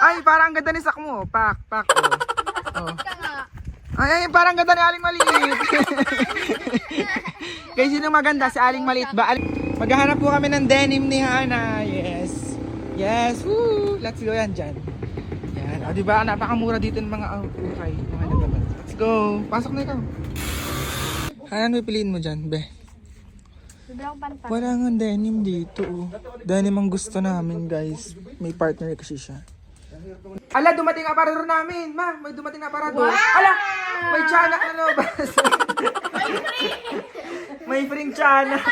Ay, parang ang ganda ni Sakmo. Pak, pak. Oh. oh. Nga. Ay, ay, parang ganda ni Aling Maliit. Guys, sino maganda? Si Aling Maliit ba? Aling... Maghahanap po kami ng denim ni Hana. Yes. Yes. Woo! Let's go yan dyan. Yan. O, diba? Napakamura dito ng mga uh, ukay. Mga naglaban. Let's go. Pasok na ikaw. Hana, ano piliin mo dyan, be? Wala nga denim dito. Oh. Denim ang gusto namin, guys. May partner kasi siya. Ala, dumating ang aparador namin. Ma, may dumating na aparador. Ala, may tiyanak na lobas. may free tiyanak.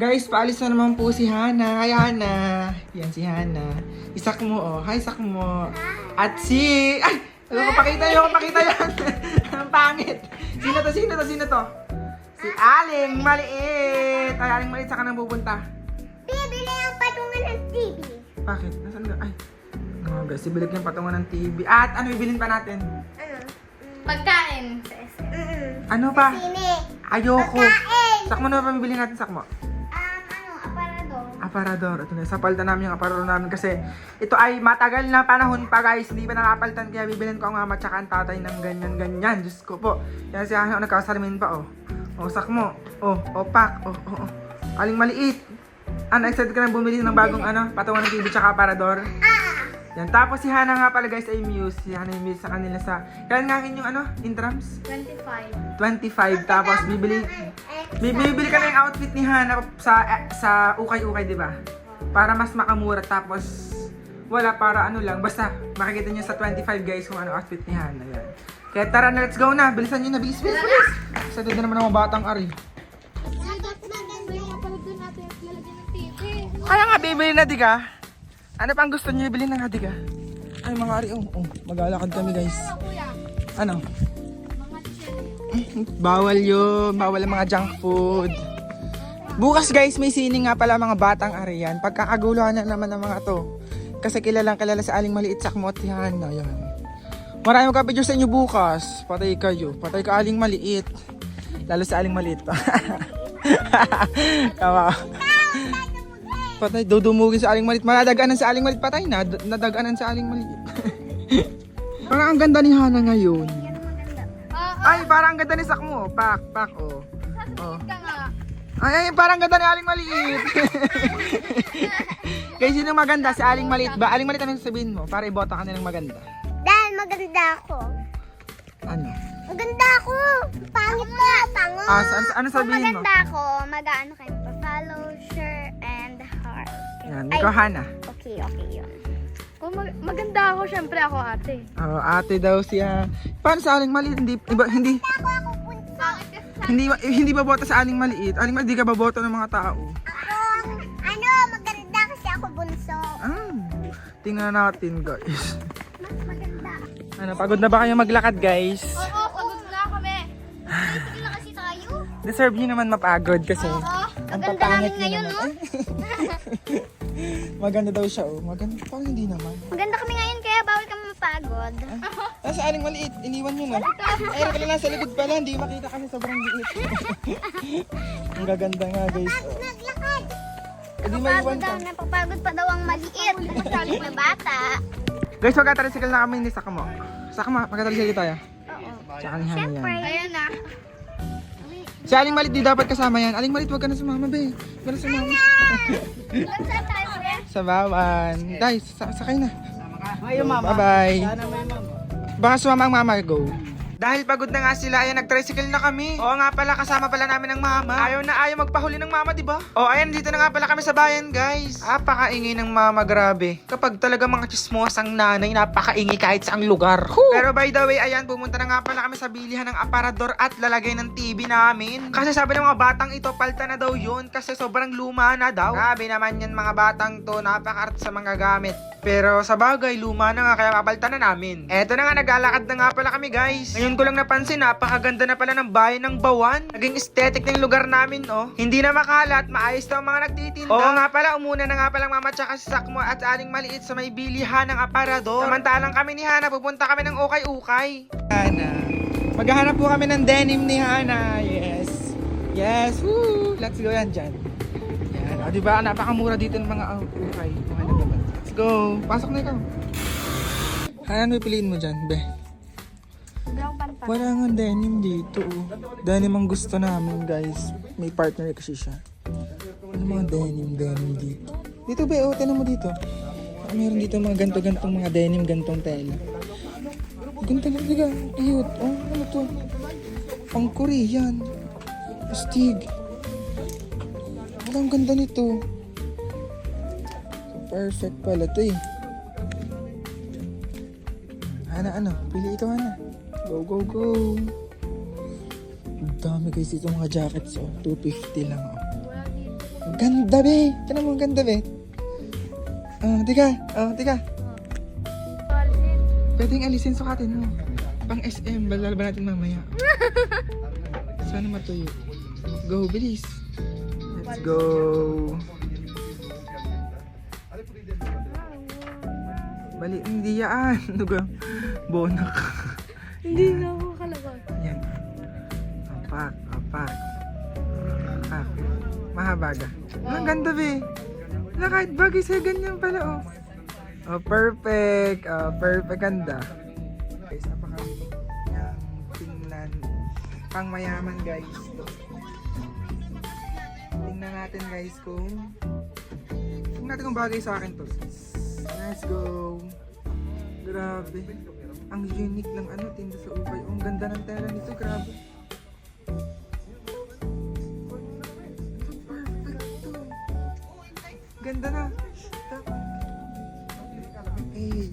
Guys, paalis na naman po si Hana. Hi, Hana. Yan si Hana. Isak mo, oh. Hi, isak mo. At si... Ay! Ayoko pakita, ayoko pakita yan. Ang pangit. Sino to, sino to, sino to? Si Aling Maliit. Ay, Aling Maliit, saan ka nang pupunta? TV. Bakit? Nasaan ka? Ay. Oh, guys, sibilig yung patungan ng TV. At ano ibilin pa natin? Ano? Pagkain. Sa SM. Ano pa? Sine. Ayoko. Pagkain. Sakmo na pa bibili natin, sakmo. Um, ano, aparador. Aparador. Ito na, sapaltan namin yung aparador namin kasi ito ay matagal na panahon pa guys. Hindi pa nakapaltan kaya bibilin ko ang mama tsaka ang tatay ng ganyan-ganyan. Diyos ko po. Yan si Hana nagkasalamin pa oh. Oh, sakmo. Oh, opak. Oh, oh, oh. Aling maliit. Ano, excited ka na bumili ng bagong ano, patungan ng TV tsaka aparador? Yan. Tapos si Hana nga pala guys ay muse. Si Hana yung muse sa kanila sa... Kailan nga yung ano? Intrams? 25. 25. Tapos bibili... Bibili ka na yung outfit ni Hana sa sa ukay-ukay, di ba? Para mas makamura. Tapos wala para ano lang. Basta makikita nyo sa 25 guys kung ano outfit ni Hana. Yan. Kaya tara na, let's go na. Bilisan nyo na, bilis, bilis, bilis. Sa na naman ang batang ari. Kaya nga, bibili na, di ka? Ano pang gusto nyo ibili ng ka? Ay, mga ari, oh, oh. Maglalakad kami, guys. Ano? Bawal yun. Bawal ang mga junk food. Bukas guys, may sining nga pala mga batang ariyan. Pagkakaguluhan na naman ng mga to. Kasi kilalang kilala sa aling maliit sa kmotihan na yan. Maraming kapidyo sa inyo bukas. Patay kayo. Patay ka aling maliit. Lalo sa aling maliit pa. Tama. Patay, dudumugin sa aling maliit. Madadaganan sa aling maliit. Patay na. Nadaganan sa aling maliit. Parang ang ganda ni Hana ngayon. Ay, parang ang ganda ni Sakmo. Pak, pak, oh. Oh. Ka. Ay, ay, parang ganda ni Aling Maliit. Guys, sino maganda? Si Aling Maliit ba? Aling Maliit, ano sabihin mo? Para ibota ka nilang maganda. Dahil maganda ako. Ano? Maganda ako. Pangit mo. Pango. Ah, ano, ano sabihin mo? maganda ako, mag-ano kayo pa-follow, share. Yan, Ay. ikaw Hana. Okay, okay yun. Kung mag- maganda ako, syempre ako ate. Oh, ate daw siya. Paano sa Aling Maliit? Hindi, iba, hindi, Ako ako punso. hindi, eh, hindi ba bota sa Aling Maliit? Aling Maliit, di ka ba bota ng mga tao? Ako, ano, maganda kasi ako bunso. Ah, tingnan natin guys. Mas maganda. Ano, pagod na ba kayo maglakad guys? Oo, pagod na kami. Sige na kasi tayo. Deserve niyo naman mapagod kasi. Oo, Ang papangit namin niyo ngayon, no? Maganda daw siya oh. Maganda. Parang hindi naman. Maganda kami ngayon, kaya bawal kami mapagod. Nasa aling maliit, iniwan nyo na. Ay, pala nasa likod pala, hindi makita kasi sobrang liit. Ang gaganda nga guys. Oh. Naglakad. Eh, di Napapagod maiwan ka. daw, napapagod pa daw ang maliit. Salit na bata. Guys, magkatricycle na kami ni Sakamo. Sakamo, magkatricycle tayo. Oo. Tsaka ni Hana Siyempre. yan. Ayan na. Si Aling Malit, di dapat kasama yan. Aling Malit, wag ka na sumama, be. Wag ka na sumama. Saan tayo? Sa bawan. Guys, sa sakay na. Bye-bye. Baka sumama ang mama, go. Dahil pagod na nga sila, ayan, nag-tricycle na kami. Oo nga pala, kasama pala namin ng mama. Ayaw na ayaw magpahuli ng mama, di ba? O, ayan, dito na nga pala kami sa bayan, guys. Napakaingay ng mama, grabe. Kapag talaga mga chismosang nanay, napakaingay kahit saang lugar. Pero by the way, ayan, pumunta na nga pala kami sa bilihan ng aparador at lalagay ng TV namin. Kasi sabi ng mga batang ito, palta na daw yun kasi sobrang luma na daw. Grabe naman yan mga batang to, napaka sa mga gamit. Pero sa bagay, luma na nga kaya papalta na namin. Eto na nga, naglalakad na nga pala kami guys. Ngayon ko lang napansin, napakaganda na pala ng bayan ng Bawan. Naging aesthetic ng lugar namin, oh. Hindi na makalat, maayos daw ang mga nagtitinda. Oo nga pala, umuna na nga palang mama tsaka si Sakmo at aling maliit sa may bilihan ng aparador. Samantalang kami ni Hana, pupunta kami ng ukay-ukay. Hana. Maghahanap po kami ng denim ni Hana. Yes. Yes. Woo! Let's go yan dyan. Yan. O, Ah, di ba? Napakamura dito ng mga ukay. Naman. Let's go. Pasok na ikaw. Ano piliin mo dyan, be? Brown pan Wala nga denim dito. oh. Denim ang gusto namin, guys. May partner kasi siya. Ano mga denim, denim dito? Dito, be. Oh, tinan mo dito. Ah, Meron dito mga ganto-gantong mga denim, gantong tela. Lang, diga. Cute. Oh, ano to? Pang Korean. Astig. Wala, ang ganda nito. Perfect pala to eh. Ana, ano? Pili ito, Ana. Go, go, go. Ang dami guys dito mga jackets, oh. 250 lang, oh. Ang ganda, be. Tinan mo, ang ganda, be. Ah, tika. Ah, tika. Pwedeng alisin sukatin mo. Pang SM, balal ba natin mamaya? Sana matuyo. Go, bilis. Let's go. Bali, hindi yan. Ano ka? Bonak. Hindi na ako kalabas. Yan. Apak, apak. Apak. Mahaba ka. Ang ganda, be. Wala kahit bagay sa'yo, ganyan pala, oh. Oh, perfect. Oh, perfect. Ganda. Guys, napaka yung tingnan. Pang mayaman, guys. Tingnan natin, guys, kung tingnan natin kung bagay sa akin to. Let's go. Grabe. Ang unique ng ano, tinda sa ukay. Ang ganda ng tela nito, grabe. Perfect. Ganda na. Hey.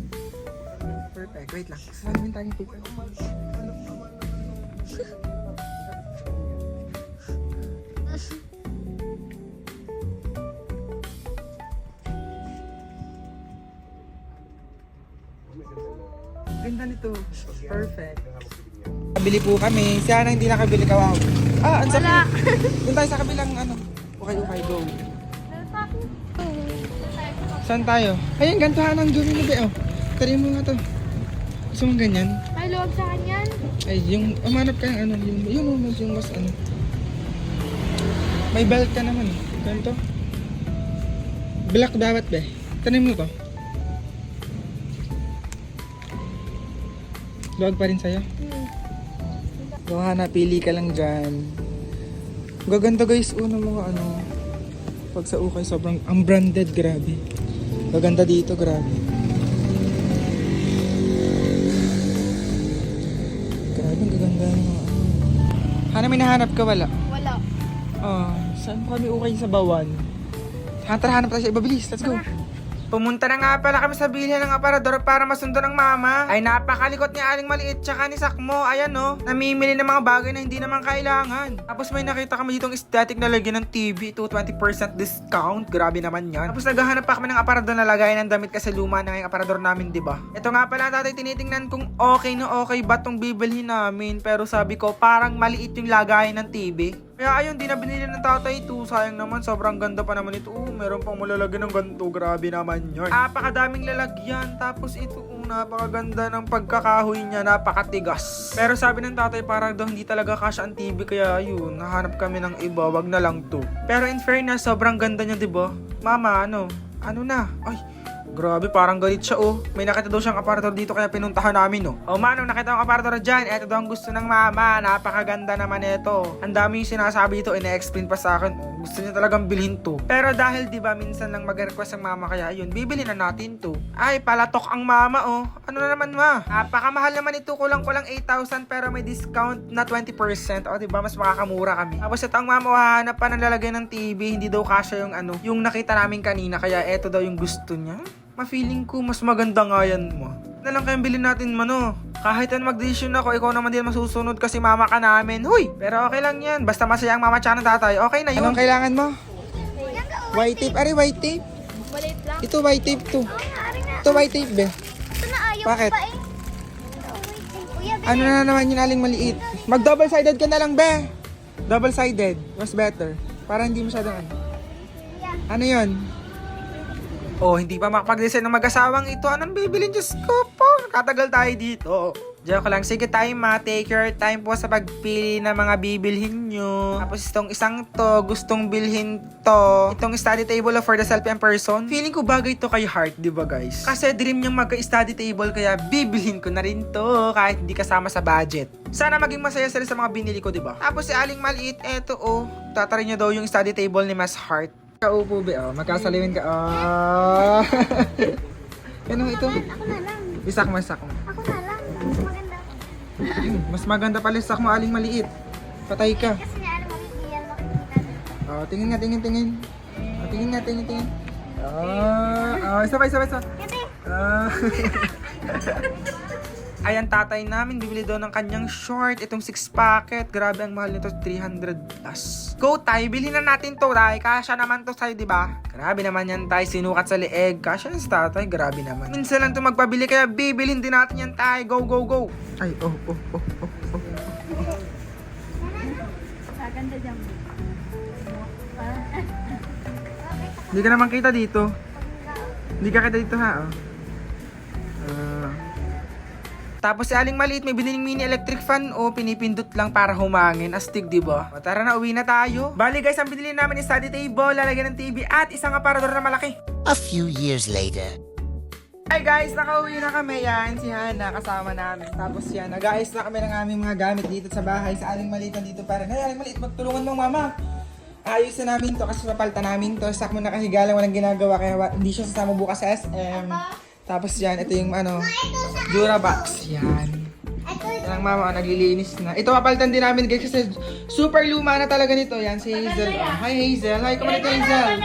Perfect. Wait lang. Saan mo tayong paper? Ganda nito. Perfect. Kabili po kami. Si Ana hindi nakabili kawaw. Ah, ang Wala. Doon tayo sa kabilang ano. Okay, okay, go. Saan tayo? Ayun, gantuhan ang gawin mo, be. Oh. Tari mo nga to. Gusto mong ganyan? May loob sa kanyan. Ay, yung, umanap ka ng ano, yung, yung, yung, mas- yung mas ano. May belt ka naman. eh. Ganito. Black dapat, be. Tanim mo to. Luwag pa rin sa'yo. Johanna, pili ka lang dyan. Gaganda guys, una mga ano. Pag sa ukay, sobrang, ang branded, grabe. Gaganda dito, grabe. Grabe, ang gaganda ng mga ano. Hana, may nahanap ka, wala? Wala. Oh, saan pa kami ukay sa bawan? Hunter, hanap tayo sa iba. Bilis, let's go. Pumunta na nga pala kami sa bilhan ng aparador para masundo ng mama. Ay napakalikot ni Aling Maliit tsaka ni Sakmo. Ayan no, namimili ng mga bagay na hindi naman kailangan. Tapos may nakita kami ditong aesthetic na lagyan ng TV to 20% discount. Grabe naman yan. Tapos naghahanap pa kami ng aparador na lagayan ng damit kasi luma na yung aparador namin, di ba? Ito nga pala tatay, tinitingnan kung okay na okay ba tong bibilhin namin. Pero sabi ko, parang maliit yung lagayan ng TV. Kaya ayun, di na binili ng tatay ito. Sayang naman, sobrang ganda pa naman ito. Oh, meron pang malalagyan ng ganito. Grabe naman yun. Napakadaming lalagyan. Tapos ito, oh, napakaganda ng pagkakahoy niya. Napakatigas. Pero sabi ng tatay, parang daw hindi talaga kasya ang TV. Kaya ayun, nahanap kami ng iba. Wag na lang to. Pero in fairness, sobrang ganda niya, di ba? Mama, ano? Ano na? Ay, Grabe, parang galit siya oh. May nakita daw siyang aparador dito kaya pinuntahan namin oh. Oh mano, nakita ko aparador dyan. Ito daw ang gusto ng mama. Napakaganda naman ito. Ang dami yung sinasabi ito, ina-explain pa sa akin. Gusto niya talagang bilhin to. Pero dahil di ba minsan lang mag-request ang mama kaya yun, bibili na natin to. Ay, palatok ang mama oh. Ano na naman ma? Napakamahal naman ito, kulang-kulang 8,000 pero may discount na 20%. O di ba mas makakamura kami. Tapos ito ang mama, hahanap pa ng lalagay ng TV. Hindi daw kasya yung ano, yung nakita namin kanina. Kaya eto daw yung gusto niya. Ma-feeling ko mas maganda nga yan mo. Na lang kayong bilhin natin mano. Kahit ano mag-decision ako, ikaw naman din masusunod kasi mama ka namin. Huy! Pero okay lang yan. Basta masaya ang mama tsaka ng tatay. Okay na yun. Anong kailangan mo? White tape. Ari, white tape. Lang. Ito white tape to. Ito white tape, be. Ito na ayaw Bakit? pa eh. Ano na naman yung aling maliit? Mag double sided ka na lang, be. Double sided. Mas better. Para hindi masyadong ano. Ano yun? Oh, hindi pa makapag-design ng mag-asawang ito. Anong bibilin? Diyos ko po. Nakatagal tayo dito. Joke lang. Sige tayo ma, take your time po sa pagpili ng mga bibilhin nyo. Tapos itong isang to, gustong bilhin to. Itong study table for the self-employed person. Feeling ko bagay to kay Heart, di ba guys? Kasi dream niyang magka-study table kaya bibilhin ko na rin to kahit hindi kasama sa budget. Sana maging masaya sila sa mga binili ko, di ba? Tapos si Aling Maliit, eto oh. Tatarin niya daw yung study table ni Mas Heart. Kaupo be, oh. Magkasalimin ka. Oh. ano ito? Ako na lang. Isak mo, isak mo. Ako na lang. Mas maganda. Mas maganda pala sak mo aling maliit. Patay ka. Kasi nga, alam mo, hindi yan makikita. Oh, tingin nga, tingin, tingin. Oh, tingin nga, tingin, tingin. Oh, oh, isa pa, isa pa, isa. pa. Ah. Ayan, tatay namin, bibili daw ng kanyang short. Itong 6 packet. Grabe, ang mahal nito. 300 plus. Go, tay. Bilhin na natin to, tay. Kasha naman to sa'yo, di ba? Grabe naman yan, tay. Sinukat sa leeg. Kasha yan sa tatay. Grabe naman. Minsan lang to magpabili, kaya bibilhin din natin yan, tay. Go, go, go. Ay, oh, oh, oh, oh, oh. maganda dyan. Hindi ka naman kita dito. Hindi ka kita dito, ha? Oh. Tapos si Aling Maliit may biniling mini electric fan o pinipindot lang para humangin. Astig, di ba? Tara na, uwi na tayo. Bali guys, ang binili namin is study table, lalagyan ng TV at isang aparador na malaki. A few years later. Hi guys, nakauwi na kami yan. Si Hana kasama namin. Tapos yan, nag-aayos na kami ng aming mga gamit dito sa bahay. Sa Aling Maliit nandito para. Hey, Aling Maliit, magtulungan mo mama. Ayos na namin to kasi papalta namin to. Sak mo nakahiga lang, walang ginagawa kaya hindi siya sasama bukas sa SM. Tapos yan, ito yung ano, Durabox. Yan. Yan ang mama, oh, naglilinis na. Ito papalitan din namin guys kasi super luma na talaga nito. Yan, si Hazel. Oh, hi Hazel. Hi, kumalit ka Hazel.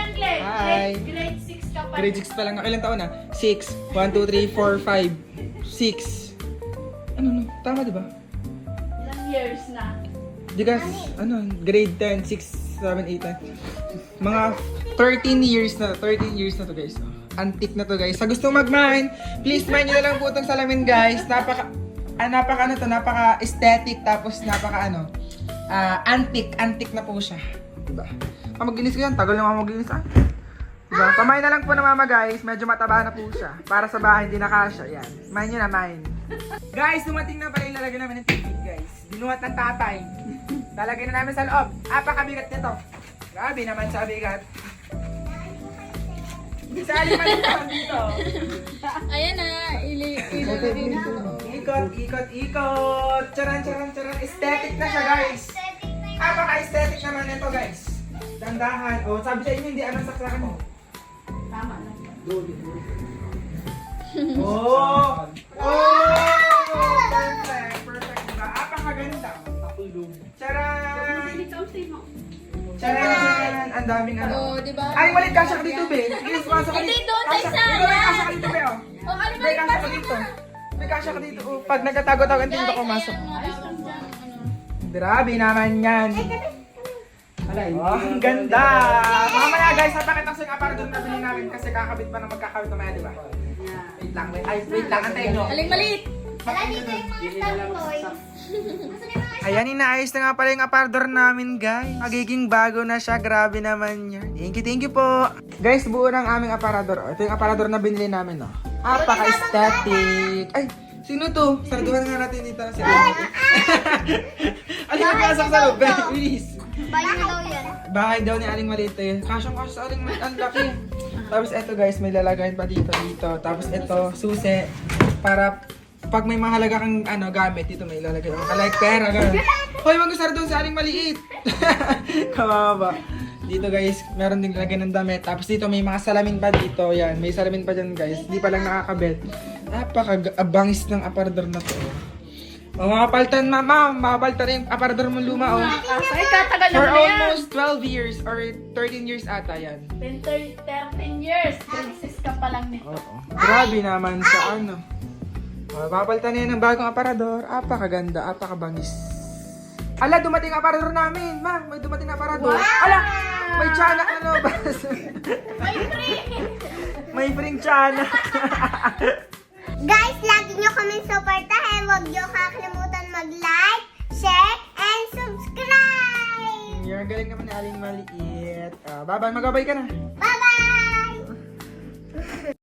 Hi. Grade 6 ka pa. Grade 6 pa lang. Ilang taon na? 6. 1, 2, 3, 4, 5, 6. Ano, no? Tama, di ba? Ilang years na. Di ka, ano, grade 10, 6, 7, 8, 9. Mga 13 years na, 13 years na to guys. Antique na to guys. Sa gusto mag-mine, please mine nyo na lang po itong salamin guys. Napaka, ah, napaka ano to, napaka aesthetic tapos napaka ano, ah, antique, antique na po siya. Diba? Ah, maginis ko yan, tagal na mga maginis ah. Diba? Pamain na lang po na mama guys, medyo mataba na po siya. Para sa bahay, hindi na kasha. Yan. Mine nyo na, mine. guys, dumating na pala yung lalagyan namin ng TV. Binuhat ng tatay. Lalagyan na namin sa loob. Apakabigat nito. Grabe naman sa bigat. Sa aling naman dito. Ayan na, ili ilalagay na. Ikot, ikot, ikot. Charan, charan, charan. Aesthetic na siya guys. Apaka-aesthetic naman nito guys. Dandahan. O, sabi sa inyo, hindi anong saksakan mo. Tama na. Oh! Oh! Apakaganda. Charan! Ikaw? Charan! Ang daming ano. Oh, di ba? Ay, malit kasha ka dito, be. Sige, sumasok ka Hindi, dito. doon sa isa, Dito, may yan. kasha ka dito, be, oh. Oh, ano ba May yung kasha ka dito. May kasha ka dito. Oh, pag nagkatago-tago, hindi dito ako masok. Grabe naman yan. Oh, ang ganda. Mamaya guys, napakita ko sa yung aparador na bilhin namin kasi kakabit pa na magkakabit mamaya, di ba? Wait lang, wait. Ay, wait lang, antayin nyo. Aling maliit. wala dito yung mga stuffed toys. Ayan, inaayos na nga pala yung aparador namin, guys. Magiging bago na siya. Grabe naman yan. Thank you, thank you po. Guys, buo ng aming aparador. Ito yung aparador na binili namin, no. Apaka-aesthetic. Ay, sino to? Sarduhan nga natin dito na si Ate. Aling magpasok sa loob. Bayo na daw yan. Bahay daw ni Aling Maliit. Kasyang kasya sa Aling Maliit. Ang laki. Tapos eto guys, may lalagayan pa dito, dito. Tapos eto, susi. Para pag may mahalaga kang ano, gamit, dito may ilalagay. Like pera, gano'n. Hoy, mag-usar doon sa Aling Maliit. Kamaba. Dito guys, meron din lagyan ng damit. Tapos dito may mga salamin pa dito. Yan, may salamin pa dyan guys. Hindi pa lang nakakabit. Napaka-abangis ng aparador na to. O mga paltan, mama, mapapaltan na yung aparador mong luma, oh. Ay, katagal For naman na yan. almost 12 years or 13 years ata yan. 10, 13 years. 6 ka pa lang nito. Oo. Grabe naman sa ano. Oh, papalitan na ng bagong aparador. Apakaganda, apakabangis. Ala, dumating aparador namin. Ma, may dumating na aparador. Ala, may tiyanak na lumabas. May free! may pring tiyanak. Guys, lagi nyo kami supportahin. Huwag nyo kakalimutan mag-like, share, and subscribe! You're galing naman ni Aling Maliit. Uh, bye-bye, magabay ka na. Bye-bye!